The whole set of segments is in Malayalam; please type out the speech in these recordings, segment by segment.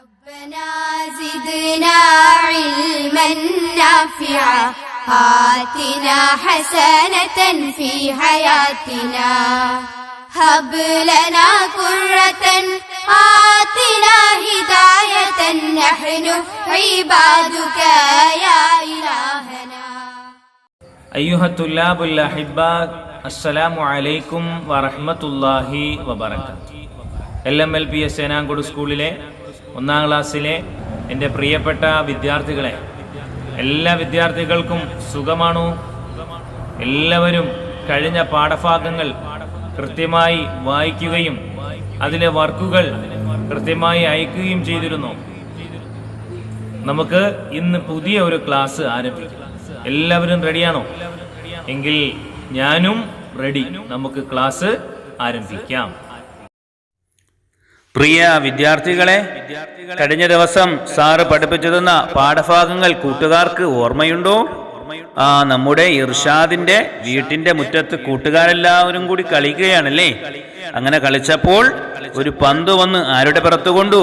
ربنا زدنا علما نافعا آتنا حسنة في حياتنا هب لنا قرة آتنا هداية نحن عبادك يا إلهنا أيها الطلاب الأحباء السلام عليكم ورحمة الله وبركاته L M L P S സേനാങ്കുട് സ്കൂളിലെ ഒന്നാം ക്ലാസ്സിലെ എന്റെ പ്രിയപ്പെട്ട വിദ്യാർത്ഥികളെ എല്ലാ വിദ്യാർത്ഥികൾക്കും സുഖമാണോ? എല്ലാവരും കഴിഞ്ഞ പാഠഭാഗങ്ങൾ കൃത്യമായി വായിക്കുകയും അതിലെ വർക്കുകൾ കൃത്യമായി അയക്കുകയും ചെയ്തിരുന്നു. നമുക്ക് ഇന്ന് പുതിയ ഒരു ക്ലാസ് ആരംഭിക്കും. എല്ലാവരും റെഡിയാണോ? എങ്കിൽ ഞാനും റെഡി. നമുക്ക് ക്ലാസ് ആരംഭിക്കാം. പ്രിയ വിദ്യാർത്ഥികളെ കഴിഞ്ഞ ദിവസം സാറ് പഠിപ്പിച്ചു തന്ന പാഠഭാഗങ്ങൾ കൂട്ടുകാർക്ക് ഓർമ്മയുണ്ടോ? ആ നമ്മുടെ ഇർഷാദിന്റെ വീട്ടിന്റെ മുറ്റത്ത് കൂട്ടുകാരെല്ലാവരും കൂടി കളിക്കുകയാണല്ലേ? അങ്ങനെ കളിച്ചപ്പോൾ ഒരു പന്ത് വന്ന് ആരുടെ പുറത്തു കൊണ്ടു?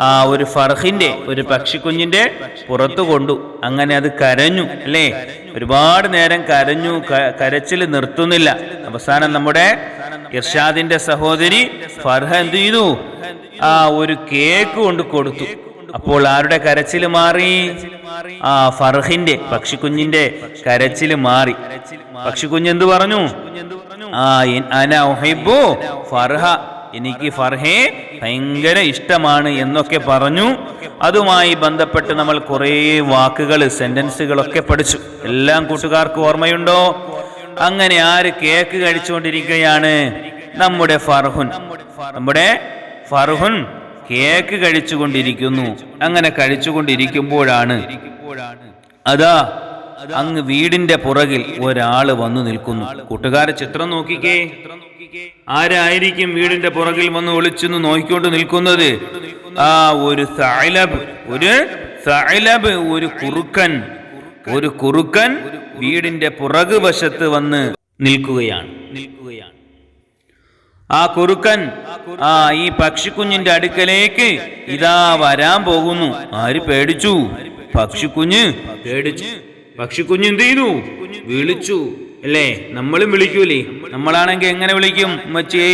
ആ ഒരു ഫർഹിന്റെ ഒരു പക്ഷിക്കുഞ്ഞിന്റെ പുറത്തു കൊണ്ടു. അങ്ങനെ അത് കരഞ്ഞു അല്ലേ? ഒരുപാട് നേരം കരഞ്ഞു കരച്ചിൽ നിർത്തുന്നില്ല. അവസാനം നമ്മുടെ ഇർഷാദിന്റെ സഹോദരി ഫർഹ എന്ത് ചെയ്തു? ആ ഒരു കേക്ക് കൊണ്ട് കൊടുത്തു. അപ്പോൾ ആരുടെ കരച്ചിൽ മാറി? ആ ഫർഹിന്റെ പക്ഷിക്കുഞ്ഞിന്റെ കരച്ചിൽ മാറി. പക്ഷിക്കുഞ്ഞ് എന്ത് പറഞ്ഞു? ആ അന ഫർഹ. എനിക്ക് ഫർഹെ ഭയങ്കര ഇഷ്ടമാണ് എന്നൊക്കെ പറഞ്ഞു. അതുമായി ബന്ധപ്പെട്ട് നമ്മൾ കുറേ വാക്കുകൾ സെന്റൻസുകളൊക്കെ പഠിച്ചു. എല്ലാം കൂട്ടുകാർക്ക് ഓർമ്മയുണ്ടോ? അങ്ങനെ ആര് കേക്ക് കഴിച്ചുകൊണ്ടിരിക്കുകയാണ്? നമ്മുടെ ഫർഹുൻ. നമ്മുടെ ഫർഹുൻ കേക്ക് കഴിച്ചുകൊണ്ടിരിക്കുന്നു. അങ്ങനെ കഴിച്ചുകൊണ്ടിരിക്കുമ്പോഴാണ് അതാ അങ്ങ് വീടിന്റെ പുറകിൽ ഒരാൾ വന്നു നിൽക്കുന്നു. കൂട്ടുകാരെ ചിത്രം നോക്കിക്കേ. ആരായിരിക്കും വീടിന്റെ പുറകിൽ വന്ന് ഒളിച്ചെന്ന് നോക്കിക്കൊണ്ട് നിൽക്കുന്നത്? ആ ഒരു സൈലബ് ഒരു സൈലബ് ഒരു കുറുക്കൻ. ഒരു കുറുക്കൻ വീടിന്റെ പുറകു വശത്ത് വന്ന് നിൽക്കുകയാണ്. നിൽക്കുകയാണ്. ആ കുറുക്കൻ ആ ഈ പക്ഷിക്കുഞ്ഞിന്റെ അടുക്കലേക്ക് ഇതാ വരാൻ പോകുന്നു. ആര് പേടിച്ചു? പക്ഷിക്കുഞ്ഞ് പേടിച്ചു. പക്ഷിക്കുഞ്ഞ് എന്ത് ചെയ്തു? വിളിച്ചു. അല്ലേ? നമ്മളും വിളിക്കൂലേ? നമ്മളാണെങ്കിൽ എങ്ങനെ വിളിക്കും? ഉമ്മച്ചേ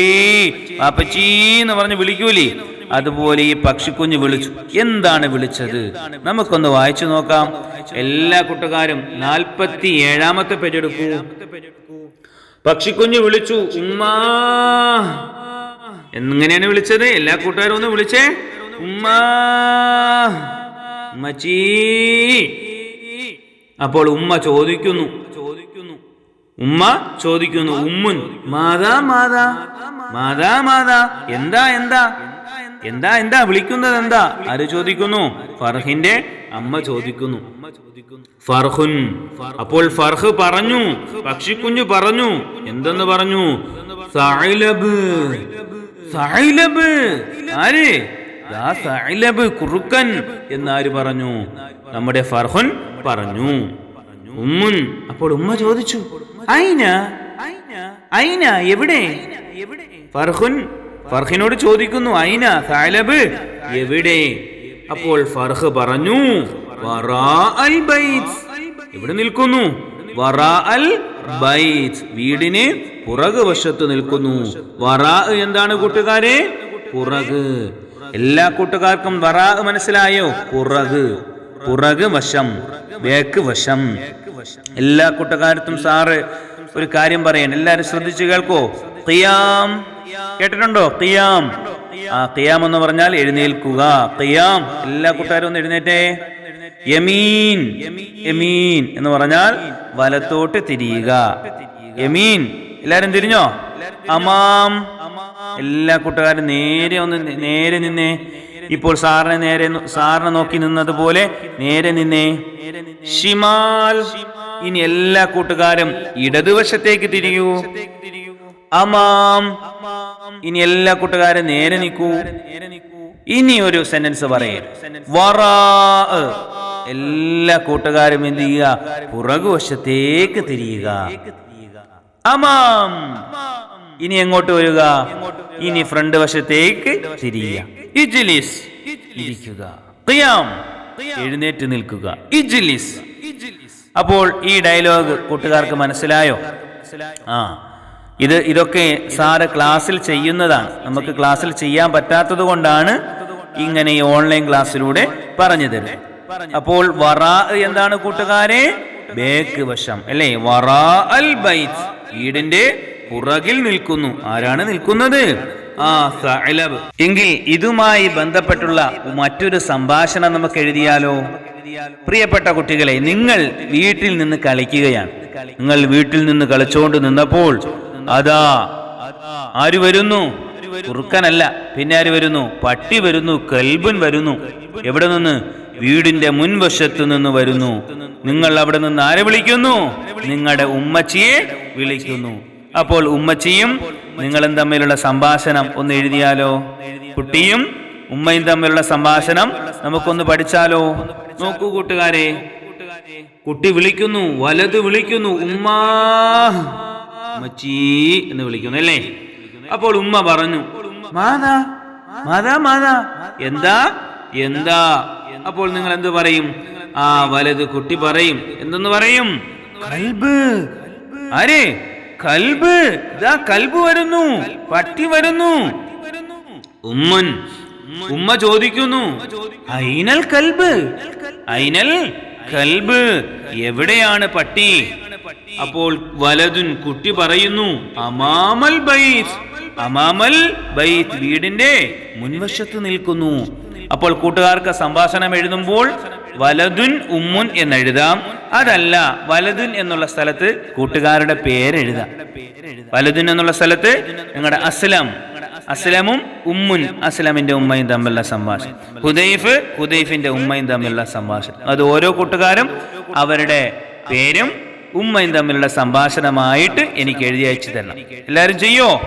എന്ന് പറഞ്ഞ് വിളിക്കൂലേ? അതുപോലെ ഈ പക്ഷിക്കുഞ്ഞ് വിളിച്ചു. എന്താണ് വിളിച്ചത്? നമുക്കൊന്ന് വായിച്ചു നോക്കാം. എല്ലാ കൂട്ടുകാരും നാൽപ്പത്തി ഏഴാമത്തെ പേജ് എടുക്കൂ പക്ഷിക്കുഞ്ഞ് വിളിച്ചു ഉമ്മാ. എങ്ങനെയാണ് വിളിച്ചത്? എല്ലാ കൂട്ടുകാരും ഒന്ന് വിളിച്ചേ. ഉമ്മാ. അപ്പോൾ ഉമ്മ ചോദിക്കുന്നു. ചോദിക്കുന്നു ഉമ്മ ചോദിക്കുന്നു ഉമ്മുൻ. മാതാ മാതാ. മാതാ മാതാ. എന്താ എന്താ? എന്താ എന്താ? വിളിക്കുന്നത് എന്താ ആര് ചോദിക്കുന്നു? ഫർഹിന്റെ അമ്മ ചോദിക്കുന്നു. ഫർഹുൻ. അപ്പോൾ ഫർഹ് പറഞ്ഞു. പക്ഷിക്കുഞ്ഞു പറഞ്ഞു. എന്തെന്ന് പറഞ്ഞു? കുറുക്കൻ എന്നാര് പറഞ്ഞു? നമ്മുടെ ഫർഹുൻ പറഞ്ഞു. ഉമ്മുൻ. അപ്പോൾ ഉമ്മ ചോദിച്ചു. ഐന ഐന എവിടെ? ഫർഹുൻ ഫർഹിനോട് ചോദിക്കുന്നു. ഐന സാലബ് എവിടെ? അപ്പോൾ ഫർഹ് പറഞ്ഞു ഇവിടെ നിൽക്കുന്നു. വീടിന് പുറക് വശത്ത് നിൽക്കുന്നു. വറാ എന്താണ് കൂട്ടുകാരെ? പുറക്. എല്ലാ കൂട്ടുകാർക്കും വറാ മനസ്സിലായോ? പുറക്. പുറക് വശം ബേക്ക് വശം. എല്ലാ കൂട്ടുകാരത്തും സാറ് ഒരു കാര്യം പറയാൻ എല്ലാരും ശ്രദ്ധിച്ചു കേൾക്കോ. ഖിയാം. കേട്ടിട്ടുണ്ടോ? ആ ഖിയാം എന്ന് പറഞ്ഞാൽ എഴുന്നേൽക്കുക. ഖിയാം. എല്ലാ കൂട്ടുകാരും ഒന്ന് എഴുന്നേറ്റേ. യമീൻ. യമീൻ എന്ന് പറഞ്ഞാൽ വലത്തോട്ട് തിരിയുക. യമീൻ. എല്ലാരും തിരിഞ്ഞോ? അമാം. എല്ലാ കൂട്ടുകാരും നേരെ ഒന്ന് നേരെ നിന്നേ. ഇപ്പോൾ സാറിനെ നേരെ സാറിനെ നോക്കി നിന്നതുപോലെ നേരെ നിന്നേ. ഷിമാൽ. ഇനി എല്ലാ കൂട്ടുകാരും ഇടതുവശത്തേക്ക് തിരിയൂ. അമാം. ഇനി എല്ലാ കൂട്ടുകാരും നേരെ നിൽക്കൂ ഇനി ഒരു സെന്റൻസ് പറയും. എല്ലാ കൂട്ടുകാരും എന്ത് ചെയ്യുക? പുറകുവശത്തേക്ക് തിരിയുക. അമാം. ഇനി എങ്ങോട്ട് വരിക? ഇനി ഫ്രണ്ട് വശത്തേക്ക് തിരിയുക. ഇരിക്കുക. ഖിയാം. എഴുന്നേറ്റ് നിൽക്കുക. അപ്പോൾ ഈ ഡയലോഗ് കൂട്ടുകാർക്ക് മനസ്സിലായോ? ആ. ഇത് ഇതൊക്കെ സാറ് ക്ലാസ്സിൽ ചെയ്യുന്നതാണ്. നമുക്ക് ക്ലാസ്സിൽ ചെയ്യാൻ പറ്റാത്തത് കൊണ്ടാണ് ഇങ്ങനെ ഈ ഓൺലൈൻ ക്ലാസ്സിലൂടെ പറഞ്ഞു തരുന്നത്. അപ്പോൾ വറാ എന്താണ് കൂട്ടുകാരെ? ബേക്ക് വശം അല്ലേ? വറാ അൽ ബൈത്ത്. വീടിന്റെ പുറകിൽ നിൽക്കുന്നു. ആരാണ് നിൽക്കുന്നത്? ആ എങ്കിൽ ഇതുമായി ബന്ധപ്പെട്ടുള്ള മറ്റൊരു സംഭാഷണം നമുക്ക് എഴുതിയാലോ? പ്രിയപ്പെട്ട കുട്ടികളെ നിങ്ങൾ വീട്ടിൽ നിന്ന് കളിക്കുകയാണ്. നിങ്ങൾ വീട്ടിൽ നിന്ന് കളിച്ചോണ്ട് നിന്നപ്പോൾ അതാ. ആര് വരുന്നു? കുറുക്കനല്ല. പിന്നെ ആര് വരുന്നു? പട്ടി വരുന്നു കൽബുൻ വരുന്നു. എവിടെ നിന്ന്? വീടിന്റെ മുൻവശത്തു നിന്ന് വരുന്നു. നിങ്ങൾ അവിടെ നിന്ന് ആരെ വിളിക്കുന്നു? നിങ്ങളുടെ ഉമ്മച്ചിയെ വിളിക്കുന്നു. അപ്പോൾ ഉമ്മച്ചിയും നിങ്ങളും തമ്മിലുള്ള സംഭാഷണം ഒന്ന് എഴുതിയാലോ? കുട്ടിയും ഉമ്മയും തമ്മിലുള്ള സംഭാഷണം നമുക്കൊന്ന് പഠിച്ചാലോ? നോക്കൂ കൂട്ടുകാരെ. കുട്ടി വിളിക്കുന്നു വലത് വിളിക്കുന്നു. ഉമ്മാ. ഉമ്മച്ചീ എന്ന് വിളിക്കുന്നു അല്ലേ? അപ്പോൾ ഉമ്മ പറഞ്ഞു മാതാ മാതാ മാതാ എന്താ എന്താ? അപ്പോൾ നിങ്ങൾ എന്ത് പറയും? ആ വലത് കുട്ടി പറയും. എന്തെന്ന് പറയും? കൽബ്. ആരെ? കൽബ്. ഇതാ കൽബ് വരുന്നു പട്ടി വരുന്നു. ഉമ്മൻ ഉമ്മ ചോദിക്കുന്നു ഐനൽ കൽബ്? ഐനൽ കൽബ്. എവിടെയാണ് പട്ടി? അപ്പോൾ വലതുൻ കുട്ടി പറയുന്നു അമാമൽ ബൈത്ത്. അമാമൽ ബൈത്ത് വീടിന്റെ മുൻവശത്ത് നിൽക്കുന്നു. അപ്പോൾ കൂട്ടുകാർക്ക് സംഭാഷണം എഴുതുമ്പോൾ വലതുൻ ഉമ്മുൻ എന്നെഴുതാം. അതല്ല വലതുൻ എന്നുള്ള സ്ഥലത്ത് കൂട്ടുകാരുടെ പേരെഴുതാം വലതുൻ എന്നുള്ള സ്ഥലത്ത് നിങ്ങളുടെ അസ്ലം അസ്ലമും ഉമ്മുൻ അസ്ലമിന്റെ ഉമ്മയും തമ്മിലുള്ള സംഭാഷണം. ഹുദൈഫ് ഹുദൈഫിന്റെ ഉമ്മയും തമ്മിലുള്ള സംഭാഷണം. അത് ഓരോ കൂട്ടുകാരും അവരുടെ പേരും ഉമ്മയും തമ്മിലുള്ള സംഭാഷണമായിട്ട് എനിക്ക് എഴുതി അയച്ചു തരണം. എല്ലാവരും ചെയ്യോ?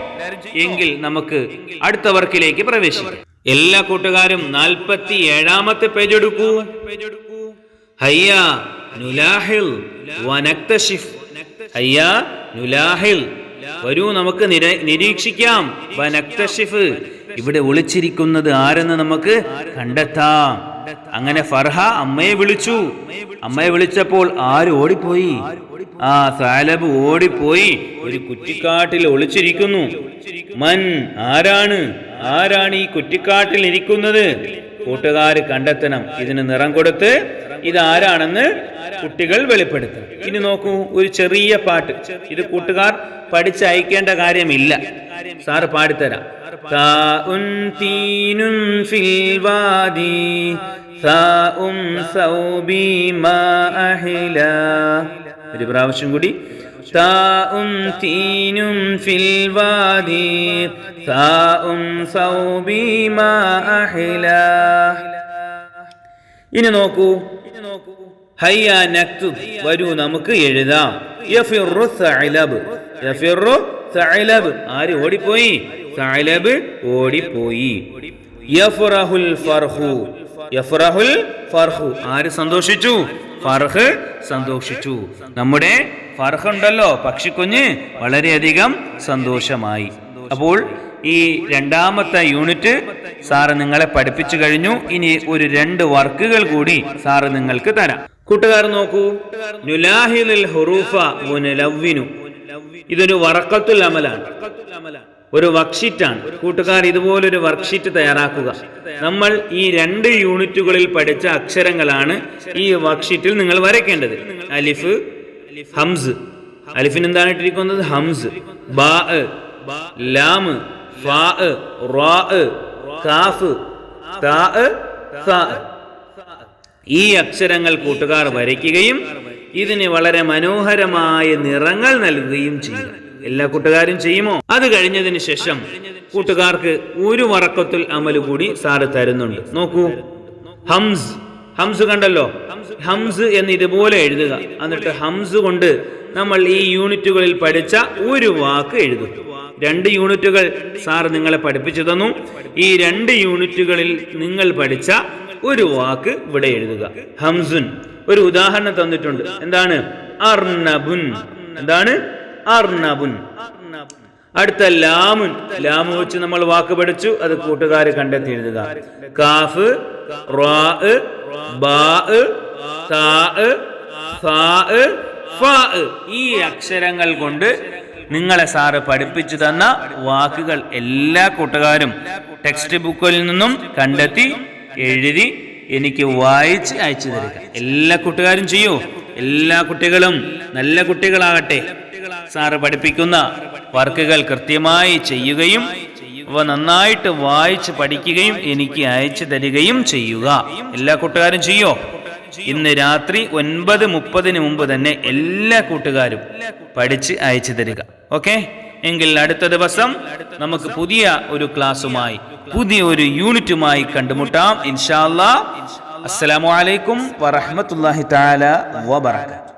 എങ്കിൽ നമുക്ക് അടുത്ത വർക്കിലേക്ക് പ്രവേശിക്കാം. എല്ലാ കൂട്ടുകാരും നാൽപ്പത്തി ഏഴാമത്തെ പേജ് എടുക്കൂ നുലാഹിൽ വനക്തഷിഫ് നുലാഹിൽ. വരൂ നമുക്ക് നിരീക്ഷിക്കാം. വനക്തഷിഫ് ഇവിടെ ഒളിച്ചിരിക്കുന്നത് ആരെന്ന് നമുക്ക് കണ്ടെത്താം. അങ്ങനെ ഫർഹ അമ്മയെ വിളിച്ചു. അമ്മയെ വിളിച്ചപ്പോൾ ആര് ഓടിപ്പോയി? ആ സാലബ് ഓടിപ്പോയി. ഒരു കുറ്റിക്കാട്ടിൽ ഒളിച്ചിരിക്കുന്നു. മൻ ആരാണ്? ആരാണ് ഈ കുറ്റിക്കാട്ടിൽ ഇരിക്കുന്നത്? കൂട്ടുകാർ കണ്ടെത്തണം. ഇതിന് നിറം കൊടുത്ത് ഇതാരാണെന്ന് കുട്ടികൾ വെളിപ്പെടുത്തണം. ഇനി നോക്കൂ ഒരു ചെറിയ പാട്ട്. ഇത് കൂട്ടുകാർ പഠിച്ചയക്കേണ്ട കാര്യമില്ല. സാറ് പാടിത്തരാം. അഹ്ലാ. ഒരു പ്രാവശ്യം കൂടി. താഉം തീനും മാ അഹ്ലാ. ഇനി നോക്കൂ. ഹയ്യ നക്തു. വരൂ നമുക്ക് എഴുതാം. യഫിറു സഅലബ് യഫിറു സഅലബ് ആര് ഓടിപ്പോയി? സഅലബ് ഓടിപ്പോയി. യഫറഹുൽ ഫർഹു. യഫറഹുൽ ഫർഹു. ആര് സന്തോഷിച്ചു? ഫർഹ് സന്തോഷിച്ചു. നമ്മുടെ ഫർഹ് ഉണ്ടല്ലോ പക്ഷിക്കുഞ്ഞ് വളരെയധികം സന്തോഷമായി. അപ്പോൾ ഈ രണ്ടാമത്തെ യൂണിറ്റ് സാറ് നിങ്ങളെ പഠിപ്പിച്ചു കഴിഞ്ഞു. ഇനി ഒരു രണ്ട് വർക്കുകൾ കൂടി സാറ് നിങ്ങൾക്ക് തരാം. കൂട്ടുകാർ നോക്കൂ. ഹുറൂഫ ഇതൊരു വറക്കത്തുൽ അമലാണ്. ഒരു വർക്ക്ഷീറ്റാണ്. കൂട്ടുകാർ ഇതുപോലൊരു വർക്ക്ഷീറ്റ് തയ്യാറാക്കുക. നമ്മൾ ഈ രണ്ട് യൂണിറ്റുകളിൽ പഠിച്ച അക്ഷരങ്ങളാണ് ഈ വർക്ക്ഷീറ്റിൽ നിങ്ങൾ വരയ്ക്കേണ്ടത്. അലിഫ് ഹംസ്. അലിഫിന് എന്താണ് ഇട്ടിരിക്കുന്നത്? ഹംസ്. ബാ ലാം. ഫാ റാ കാഫ്. താ സാ ഈ അക്ഷരങ്ങൾ കൂട്ടുകാർ വരയ്ക്കുകയും ഇതിന് വളരെ മനോഹരമായ നിറങ്ങൾ നൽകുകയും ചെയ്യും. എല്ലാ കൂട്ടുകാരും ചെയ്യുമോ? അത് കഴിഞ്ഞതിന് ശേഷം കൂട്ടുകാർക്ക് ഒരു വറക്കത്തുൽ അമലുകൂടി സാറ് തരുന്നുണ്ട്. നോക്കൂ. ഹംസ്. ഹംസ് കണ്ടല്ലോ? ഹംസ് എന്ന് ഇതുപോലെ എഴുതുക. എന്നിട്ട് ഹംസ് കൊണ്ട് നമ്മൾ ഈ യൂണിറ്റുകളിൽ പഠിച്ച ഒരു വാക്ക് എഴുതും. രണ്ട് യൂണിറ്റുകൾ സാർ നിങ്ങളെ പഠിപ്പിച്ചു തന്നു. ഈ രണ്ട് യൂണിറ്റുകളിൽ നിങ്ങൾ പഠിച്ച ഒരു വാക്ക് ഇവിടെ എഴുതുക. ഹംസുൻ. ഒരു ഉദാഹരണം തന്നിട്ടുണ്ട്. എന്താണ്? അർണബുൻ. എന്താണ്? അർണബുൻ. അടുത്ത ലാമുൻ. ലാമു വെച്ച് നമ്മൾ വാക്ക് പഠിച്ചു. അത് കൂട്ടുകാർ കണ്ടെത്തി എഴുതുക. കാഫ് റാ ഈ അക്ഷരങ്ങൾ കൊണ്ട് നിങ്ങളെ സാറ് പഠിപ്പിച്ചു തന്ന വാക്കുകൾ എല്ലാ കൂട്ടുകാരും ടെക്സ്റ്റ് ബുക്കിൽ നിന്നും കണ്ടെത്തി എഴുതി എനിക്ക് വായിച്ച് അയച്ചു തരിക. എല്ലാ കൂട്ടുകാരും ചെയ്യൂ. എല്ലാ കുട്ടികളും നല്ല കുട്ടികളാകട്ടെ. സാറ് പഠിപ്പിക്കുന്ന വർക്കുകൾ കൃത്യമായി ചെയ്യുകയും അവ നന്നായിട്ട് വായിച്ച് പഠിക്കുകയും എനിക്ക് അയച്ചു തരികയും ചെയ്യുക. എല്ലാ കൂട്ടുകാരും ചെയ്യോ? ഇന്ന് രാത്രി ഒൻപത് മുപ്പതിന് മുമ്പ് തന്നെ എല്ലാ കൂട്ടുകാരും പഠിച്ച് അയച്ചു തരിക. ഓക്കെ? എങ്കിൽ അടുത്ത ദിവസം നമുക്ക് പുതിയ ഒരു ക്ലാസ്സുമായി പുതിയ ഒരു യൂണിറ്റുമായി കണ്ടുമുട്ടാം. ഇൻഷാല്ലാ അസ്സലാമു അലൈക്കും വറഹ്മത്തുള്ളാഹി തആല വബറകാതുഹു.